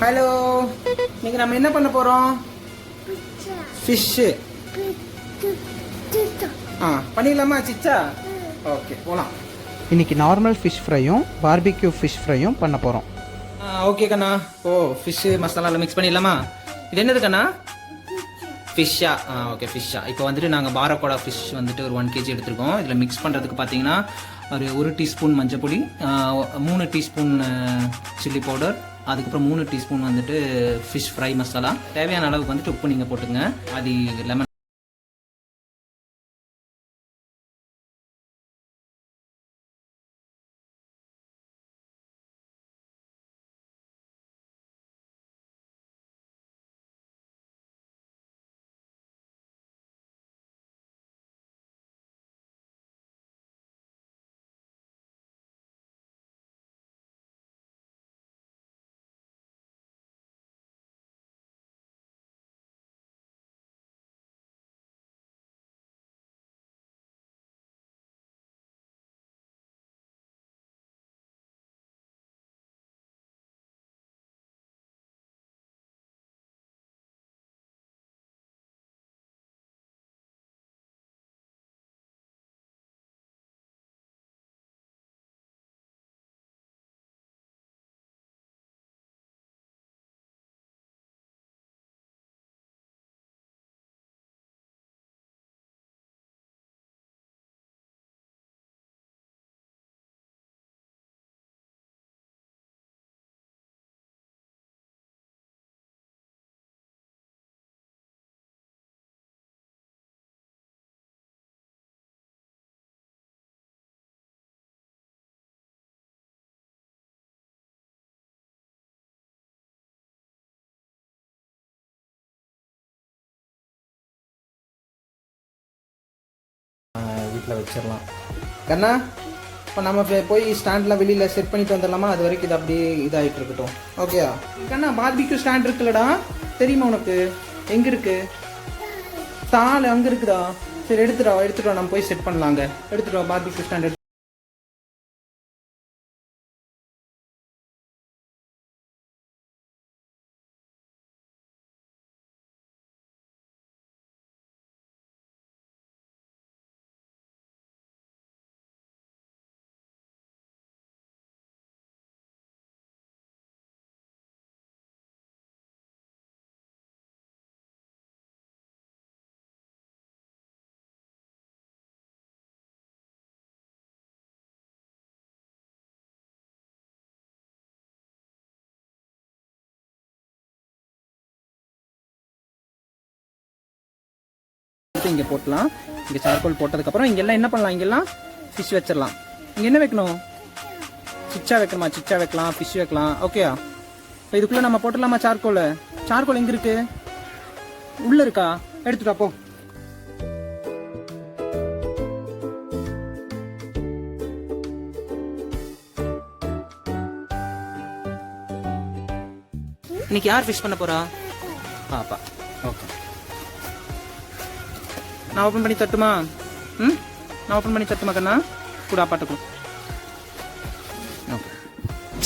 Hello இன்னைக்கு நம்ம என்ன பண்ண போறோம்? ஃபிஷ்ஷு ஆ பண்ணிடலாமா சிச்சா? ஓகே போகலாம் இன்னைக்கு நார்மல் ஃபிஷ் ஃப்ரையும் பார்பிக்யூ ஃபிஷ் ஃப்ரையும் பண்ண போகிறோம் ஓகே கண்ணா. ஓ ஃபிஷ்ஷு மசாலாவில் மிக்ஸ் பண்ணிடலாமா? இது என்னது கண்ணா? ஃபிஷ்ஷா ஆ? ஓகே ஃபிஷ்ஷா இப்போ வந்துட்டு நாங்கள் பாரக்கோடா ஃபிஷ் வந்துட்டு ஒரு ஒன் கேஜி எடுத்திருக்கோம். இதில் மிக்ஸ் பண்ணுறதுக்கு பார்த்தீங்கன்னா ஒரு ஒரு டீஸ்பூன் மஞ்சள் பொடி மூணு டீஸ்பூன் சில்லி பவுடர் அதுக்கப்புறம் மூணு டீஸ்பூன் வந்துட்டு ஃபிஷ் ஃப்ரை மசாலா. தேவையான அளவுக்கு வந்துட்டு உப்பு நீங்கள் போட்டுங்க அது லெமன் வீட்டில் வச்சிடலாம் கண்ணா இப்போ நம்ம போய் போய் வெளியில் செட் பண்ணிட்டு வந்துடலாமா? அது வரைக்கும் இது அப்படியே இதாகிட்டு இருக்கட்டும். ஓகேயா கண்ணா பார்பிக்யூ ஸ்டாண்ட் இருக்குல்லடா. தெரியுமா உனக்கு? எங்கே இருக்குது தாள் அங்கே இருக்குதா? சரி எடுத்துடா எடுத்துட்டோம் நம்ம போய் செட் பண்ணலாங்க. எடுத்துட்டோம் பார்பிக்யூ ஸ்டாண்ட் எடுத்து இங்கே போட்டலாம். இங்கே சார்கோல் போட்டதுக்கப்புறம் இங்கெல்லாம் என்ன பண்ணலாம்? இங்கெல்லாம் ஃபிஷ் வச்சிடலாம் இங்கே என்ன வைக்கணும்? சிச்சா வைக்கணுமா? சிச்சா வைக்கலாம் ஃபிஷ் வைக்கலாம். ஓகேயா இப்போ இதுக்குள்ளே நம்ம போட்டுடலாமா சார்கோல் சார்கோல் எங்கே இருக்கு? உள்ளே இருக்கா? எடுத்துட்டு போ. இன்னைக்கு யார் ஃபிஷ் பண்ண போறா? பாப்பா. ஓகே நான் ஓப்பன் பண்ணி தட்டுமா? ம்? நான் ஓப்பன் பண்ணி தட்டுமா கண்ணா? கூட அப்பாட்டுக்கும் ஓகே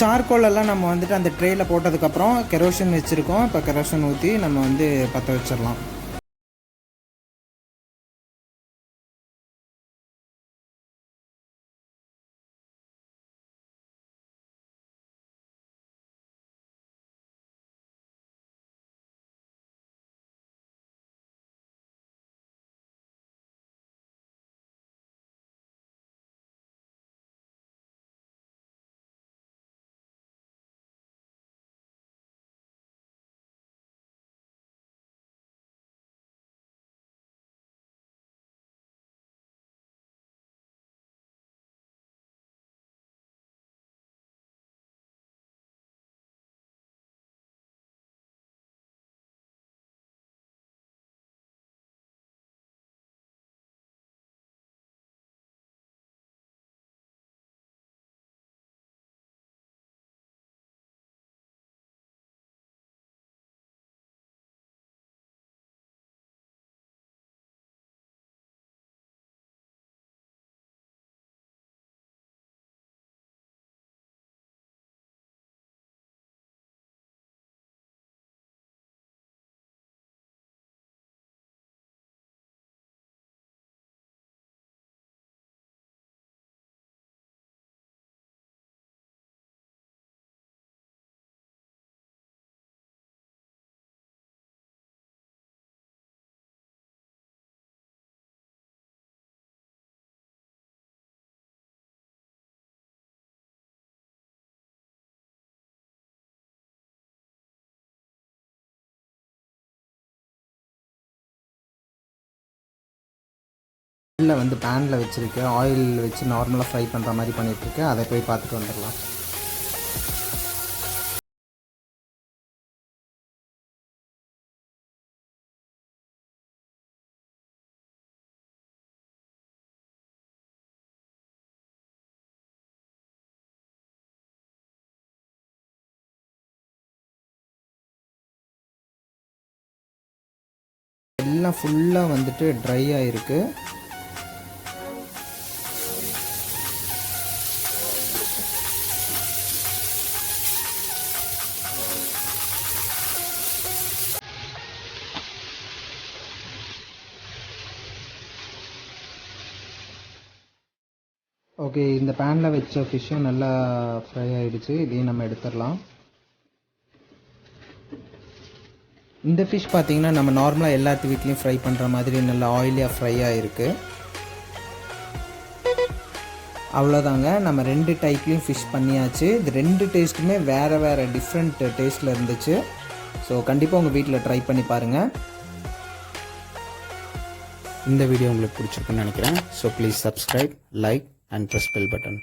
சார்கோல் எல்லாம் நம்ம வந்துட்டு அந்த ட்ரேயில் போட்டதுக்கப்புறம் கெரோஷன் வச்சுருக்கோம். இப்போ கெரோஷன் ஊற்றி நம்ம வந்து பற்ற வச்சிடலாம். இல்லை வந்து பேனில் வச்சுருக்கேன். ஆயில் வச்சு நார்மலாக ஃப்ரை பண்ணுற மாதிரி பண்ணிகிட்ருக்கேன் அதை போய் பார்த்துட்டு வந்துடலாம். எல்லாம் ஃபுல்லாக வந்துட்டு ட்ரை ஆகிருக்கு ஓகே இந்த பேனில் வச்ச ஃபிஷ்ஷும் நல்லா ஃப்ரை ஆகிடுச்சு இதையும் நம்ம எடுத்துடலாம். இந்த ஃபிஷ் பார்த்திங்கன்னா நம்ம நார்மலாக எல்லாத்து வீட்லேயும் ஃப்ரை பண்ணுற மாதிரி நல்லா ஆயிலியாக ஃப்ரை ஆகிருக்கு அவ்வளோதாங்க நம்ம ரெண்டு டைப்லேயும் ஃபிஷ் பண்ணியாச்சு. இது ரெண்டு டேஸ்ட்டுமே வேறு வேறு டிஃப்ரெண்ட் டேஸ்ட்டில் இருந்துச்சு. ஸோ கண்டிப்பாக உங்கள் வீட்டில் ட்ரை பண்ணி பாருங்கள் இந்த வீடியோ உங்களுக்கு பிடிச்சிருக்குன்னு நினைக்கிறேன். So please subscribe like and press bell button.